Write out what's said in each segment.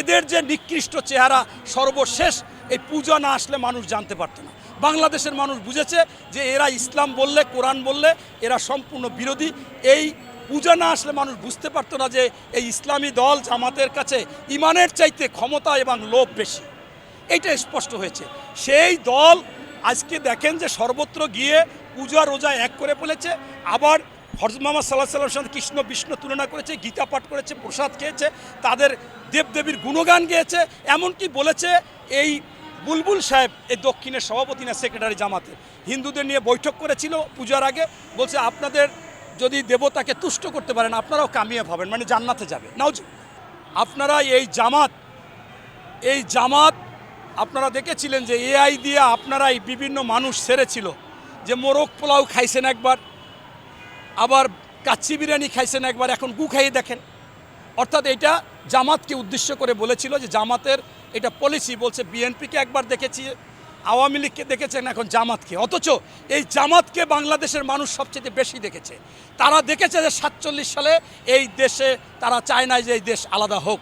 এদের যে নিকৃষ্ট চেহারা সর্বশেষ, এই পূজা না আসলে মানুষ জানতে পারতো না। বাংলাদেশের মানুষ বুঝেছে যে এরা ইসলাম বললে, কোরআন বললে এরা সম্পূর্ণ বিরোধী। এই পূজা না আসলে মানুষ বুঝতে পারতো না যে এই ইসলামী দল জামাতের কাছে ইমানের চাইতে ক্ষমতা এবং লোভ বেশি। এইটা স্পষ্ট হয়েছে। সেই দল আজকে দেখেন যে সর্বত্র গিয়ে পূজা রোজা এক করে ফেলেছে, আবার হরজ মোহাম্মদ সাল্লাহ সাল্লামের সাথে কৃষ্ণ বিষ্ণু তুলনা করেছে, গীতা পাঠ করেছে, প্রসাদ খেয়েছে, তাদের দেবদেবীর গুণগান গেয়েছে, এমনকি বলেছে এই বুলবুল সাহেব, এই দক্ষিণের সভাপতি না, সেক্রেটারি জামাতে, হিন্দুদের নিয়ে বৈঠক করেছিল পূজার আগে, বলছে আপনাদের যদি দেবতাকে তুষ্ট করতে পারেন, আপনারাও কামিয়াব ভাবেন মানে জান্নাতে যাবে। নাও আপনারা এই জামাত এই জামাত, আপনারা দেখেছিলেন যে এআই দিয়ে আপনারাই বিভিন্ন মানুষ সেরেছিল, যে মোরগ পোলাও খাইছেন একবার আবার কাচ্চি বিরিয়ানি খাইছেন একবার, এখন গু খাইয়ে দেখেন। অর্থাৎ এটা জামাতকে উদ্দেশ্য করে বলেছিল যে জামাতের এটা পলিসি বলছে বিএনপিকে একবার দেখেছি, আওয়ামী লীগকে দেখেছেন এখন জামাতকে। অথচ এই জামাতকে বাংলাদেশের মানুষ সবচেয়ে বেশি দেখেছে। তারা দেখেছে যে সাতচল্লিশ সালে এই দেশে তারা চায় না যে এই দেশ আলাদা হোক।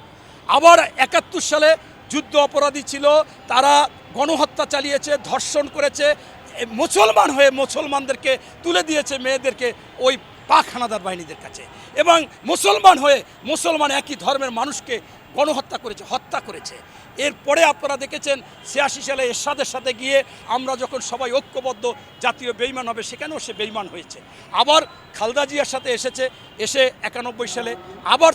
আবার একাত্তর সালে যুদ্ধ অপরাধী ছিল, তারা গণহত্যা চালিয়েছে, ধর্ষণ করেছে মুসলমান হয়ে মুসলমানদেরকে তুলে দিয়েছে মেয়েদেরকে ওই পাক হানাদার বাহিনীদের কাছে। এবং মুসলমান হয়ে মুসলমান একই ধর্মের মানুষকে গণহত্যা করেছে, হত্যা করেছে। এরপরে আপনারা দেখেছেন ছিয়াশি সালে এরশাদের সাথে গিয়ে আমরা যখন সবাই ঐক্যবদ্ধ, জাতীয় বেইমান হবে, সেখানেও সে বেইমান হয়েছে। আবার খালদা জিয়ার সাথে এসেছে, এসে একানব্বই সালে, আবার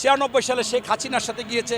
ছিয়ানব্বই সালে শেখ হাসিনার সাথে গিয়েছে